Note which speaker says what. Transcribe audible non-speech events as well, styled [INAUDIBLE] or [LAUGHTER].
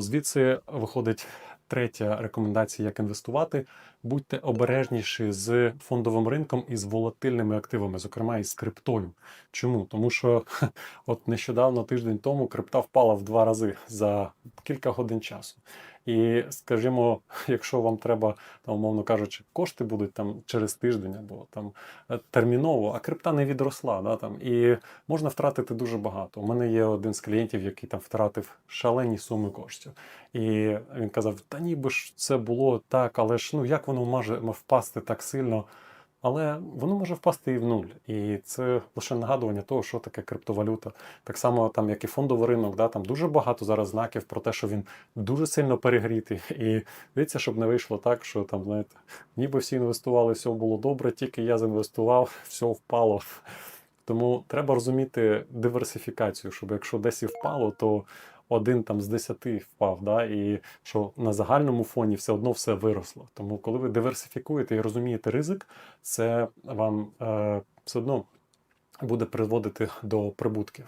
Speaker 1: Звідси виходить третя рекомендація, як інвестувати. Будьте обережніші з фондовим ринком і з волатильними активами, зокрема і з криптою. Чому? Тому що от нещодавно, тиждень тому, крипта впала в два рази за кілька годин часу. І скажімо, [LAUGHS] якщо вам треба, там, умовно кажучи, кошти будуть там через тиждень або там е, терміново, а крипта не відросла, да, там, і можна втратити дуже багато. У мене є один з клієнтів, який там втратив шалені суми коштів. І він казав: Та ніби ж це було так, але ж ну як воно може впасти так сильно? Але воно може впасти і в нуль. І це лише нагадування того, що таке криптовалюта. Так само, там, як і фондовий ринок, да, там дуже багато зараз знаків про те, що він дуже сильно перегрітий. І дивіться, щоб не вийшло так, що там, знаєте, ніби всі інвестували, все було добре, тільки я заінвестував, [LAUGHS] все впало. Тому треба розуміти диверсифікацію, щоб якщо десь і впало, то один там з десяти впав, да, і що на загальному фоні все одно все виросло. Тому, коли ви диверсифікуєте і розумієте ризик, це вам е, все одно буде приводити до прибутків.